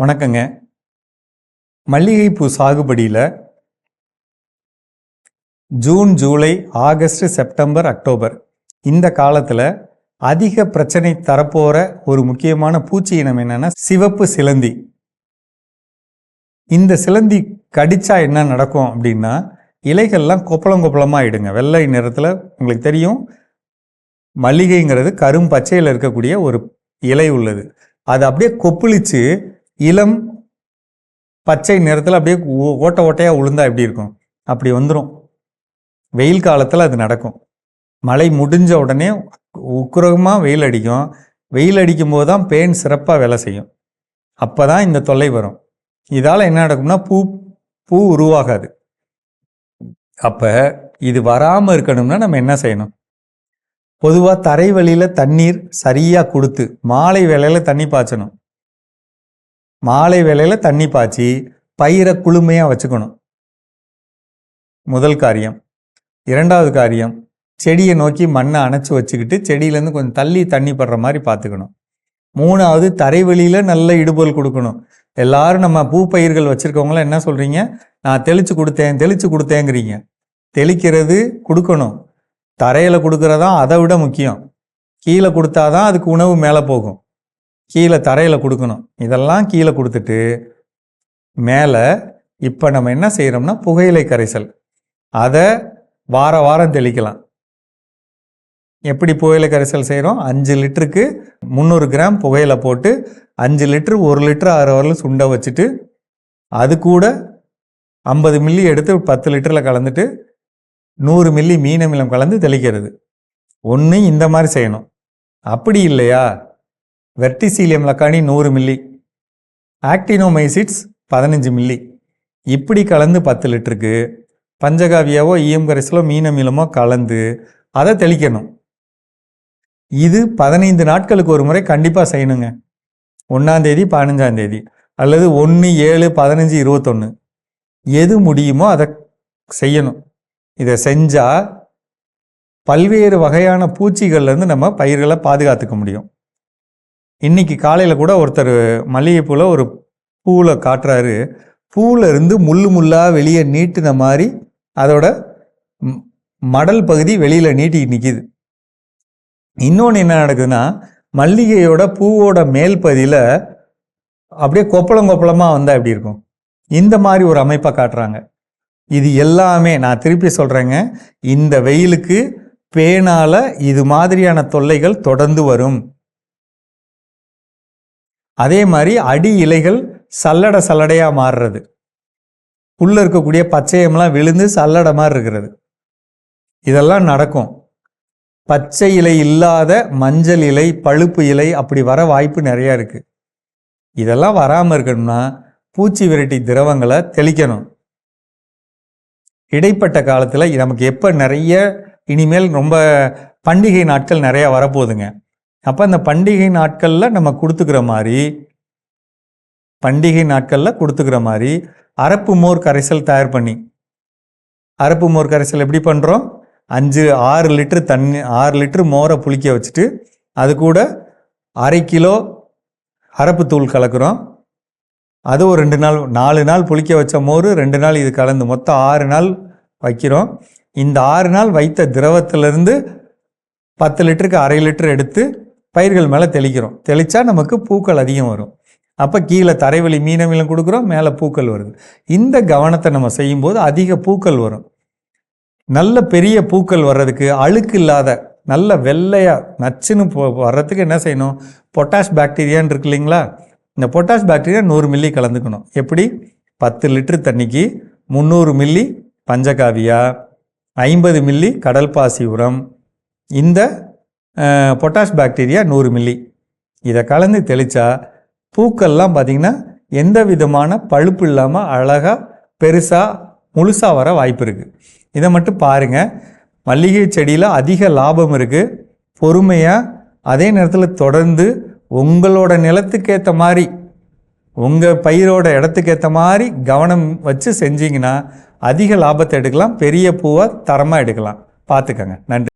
வணக்கங்க. மல்லிகைப்பூ சாகுபடியில் June July August September October இந்த காலத்தில் அதிக பிரச்சனை தரப்போகிற ஒரு முக்கியமான பூச்சி இனம் என்னென்னா சிவப்பு சிலந்தி. இந்த சிலந்தி கடிச்சா என்ன நடக்கும் அப்படின்னா இலைகள்லாம் கொப்பளம் கொப்பளமாக ஆகிடுங்க வெள்ளை நிறத்தில் உங்களுக்கு தெரியும். மல்லிகைங்கிறது கரும் பச்சையில் இருக்கக்கூடிய ஒரு இலை உள்ளது. அது அப்படியே கொப்பளிச்சு இளம் பச்சை நிறத்தில் அப்படியே ஓ- ஓட்டை ஓட்டையாக உளுந்தா எப்படி இருக்கும்? அப்படி வந்துடும் வெயில் காலத்தில் அது நடக்கும். மழை முடிஞ்ச உடனே உக்குரகமாக வெயில் அடிக்கும். வெயில் அடிக்கும் போது தான் பேன் சிறப்பாக வேலை செய்யும். அப்போ தான் இந்த தொல்லை வரும். இதால் என்ன நடக்கும்னா பூ பூ உருவாகாது. அப்போ இது வராமல் இருக்கணும்னா நம்ம என்ன செய்யணும்? பொதுவாக தரை வழியில் தண்ணீர் சரியாக கொடுத்து மாலை வேலையில் தண்ணி பாய்ச்சணும். மாலை வேளையில் தண்ணி பாய்ச்சி பயிரை குளுமையாக வச்சுக்கணும். முதல் காரியம். இரண்டாவது காரியம் செடியை நோக்கி மண்ணை அணைச்சி வச்சுக்கிட்டு செடியிலேருந்து கொஞ்சம் தள்ளி தண்ணி படுற மாதிரி பார்த்துக்கணும் மூணாவது தரைவெளியில் நல்ல இடுபொல் கொடுக்கணும். எல்லாரும் நம்ம பூ பயிர்கள் வச்சுருக்கவங்களாம் என்ன சொல்கிறீங்க நான் தெளித்து கொடுத்தேன் தெளித்து கொடுத்தேங்கிறீங்க. தெளிக்கிறது கொடுக்கணும். தரையில் கொடுக்கறதா அதை விட முக்கியம். கீழே கொடுத்தாதான் அதுக்கு உணவு மேலே போகும். கீழே தரையில் கொடுக்கணும். இதெல்லாம் கீழே கொடுத்துட்டு மேலே இப்போ நம்ம என்ன செய்கிறோம்னா புகையிலை கரைசல். அதை வார வாரம் தெளிக்கலாம். எப்படி புகையிலை கரைசல் செய்கிறோம் அஞ்சு லிட்டருக்கு முந்நூறு கிராம் புகையில போட்டு அஞ்சு லிட்டர் ஒரு லிட்டர் ஆறு வரலும் சுண்ட வச்சுட்டு அது கூட ஐம்பது மில்லி எடுத்து பத்து லிட்டரில் கலந்துட்டு நூறு மில்லி மீனமிலம் கலந்து தெளிக்கிறது. ஒன்று இந்த மாதிரி செய்யணும். அப்படி இல்லையா? வெர்டிசீலியம் லக்கானி நூறு மில்லி ஆக்டினோமைசிட்ஸ் பதினஞ்சு மில்லி. இப்படி கலந்து பத்து லிட்டருக்கு பஞ்சகாவியாவோ ஈயம் கரைசலோ மீன அமிலமோ கலந்து அதை தெளிக்கணும். இது பதினைந்து நாட்களுக்கு ஒரு முறை கண்டிப்பாக செய்யணுங்க. ஒன்றாந்தேதி பதினஞ்சாந்தேதி அல்லது ஒன்று ஏழு பதினஞ்சு இருபத்தொன்று எது முடியுமோ அதை செய்யணும். இதை செஞ்சால் பல்வேறு வகையான பூச்சிகள்லேருந்து நம்ம பயிர்களை பாதுகாத்துக்க முடியும். இன்னைக்கு காலையில் கூட ஒருத்தர் மல்லிகைப்பூவில் ஒரு பூவில் காட்டுறாரு. பூவில் இருந்து முள்ளு முள்ளாக வெளியே நீட்டின மாதிரி அதோட மடல் பகுதி வெளியில் நீட்டி நிற்கிது இன்னொன்று என்ன நடக்குதுன்னா மல்லிகையோட பூவோட மேல் பகுதியில் அப்படியே கொப்பளம் கொப்பளமாக வந்தால் எப்படி இருக்கும்? இந்த மாதிரி ஒரு அமைப்பை காட்டுறாங்க. இது எல்லாமே நான் திருப்பி சொல்கிறேங்க இந்த வெயிலுக்கு பேனால இது மாதிரியான தொல்லைகள் தொடர்ந்து வரும். அதே மாதிரி அடி இலைகள் சல்லடை சல்லடையாக மாறுறது. உள்ளே இருக்கக்கூடிய பச்சையம்லாம் விழுந்து சல்லடை மாதிரி இருக்கிறது. இதெல்லாம் நடக்கும். பச்சை இலை இல்லாத மஞ்சள் இலை பழுப்பு இலை அப்படி வர வாய்ப்பு நிறையா இருக்குது இதெல்லாம் வராமல் இருக்கணும்னா பூச்சி விரட்டி திரவங்களை தெளிக்கணும். இடைப்பட்ட காலத்தில் நமக்கு எப்போ நிறைய இனிமேல் ரொம்ப பண்டிகை நாட்கள் நிறையா வரப்போகுதுங்க. அப்போ அந்த பண்டிகை நாட்களில் நம்ம கொடுத்துக்கிற மாதிரி பண்டிகை நாட்களில் கொடுத்துக்கிற மாதிரி அரப்பு மோர் கரைசல் தயார் பண்ணி. அரப்பு மோர் கரைசல் எப்படி பண்ணுறோம் அஞ்சு ஆறு லிட்டரு தண்ணி ஆறு லிட்டரு மோரை புளிக்க வச்சுட்டு அது கூட அரை கிலோ அரப்பு தூள் கலக்கிறோம். அது ஒரு ரெண்டு நாள் நாலு நாள் புளிக்க வச்ச மோர் ரெண்டு நாள் இது கலந்து மொத்தம் ஆறு நாள் வைக்கிறோம். இந்த ஆறு நாள் வைத்த திரவத்திலிருந்து பத்து லிட்டருக்கு அரை லிட்டர் எடுத்து பயிர்கள் மேலே தெளிக்கிறோம். தெளித்தா நமக்கு பூக்கள் அதிகம் வரும். அப்போ கீழே தரைவழி மீனவிலும் கொடுக்குறோம் மேலே பூக்கள் வருது. இந்த கவனத்தை நம்ம செய்யும்போது அதிக பூக்கள் வரும். நல்ல பெரிய பூக்கள் வர்றதுக்கு அழுக்கு இல்லாத நல்ல வெள்ளையாக நச்சுன்னு போ- வர்றதுக்கு என்ன செய்யணும்? பொட்டாஷ் பாக்டீரியான்னு இருக்கு இல்லைங்களா? இந்த பொட்டாஷ் பாக்டீரியா நூறு மில்லி கலந்துக்கணும். எப்படி? பத்து லிட்டர் தண்ணிக்கு முந்நூறு மில்லி பஞ்சகாவியா ஐம்பது மில்லி கடல் பாசி உரம். இந்த பொட்டாஷ் பாக்டீரியா நூறு மில்லி இதை கலந்து தெளித்தா பூக்கள்லாம் பார்த்திங்கன்னா எந்த விதமான பழுப்பு இல்லாமல் அழகாக பெருசாக முழுசாக வர வாய்ப்பு இருக்குது இதை மட்டும் பாருங்கள் மல்லிகை செடியில் அதிக லாபம் இருக்குது பொறுமையாக அதே நேரத்தில் தொடர்ந்து உங்களோட நிலத்துக்கேற்ற மாதிரி உங்கள் பயிரோட இடத்துக்கு ஏற்ற மாதிரி கவனம் வச்சு செஞ்சிங்கன்னா அதிக லாபத்தை எடுக்கலாம். பெரிய பூவை தரமாக எடுக்கலாம். பார்த்துக்கங்க நன்றி.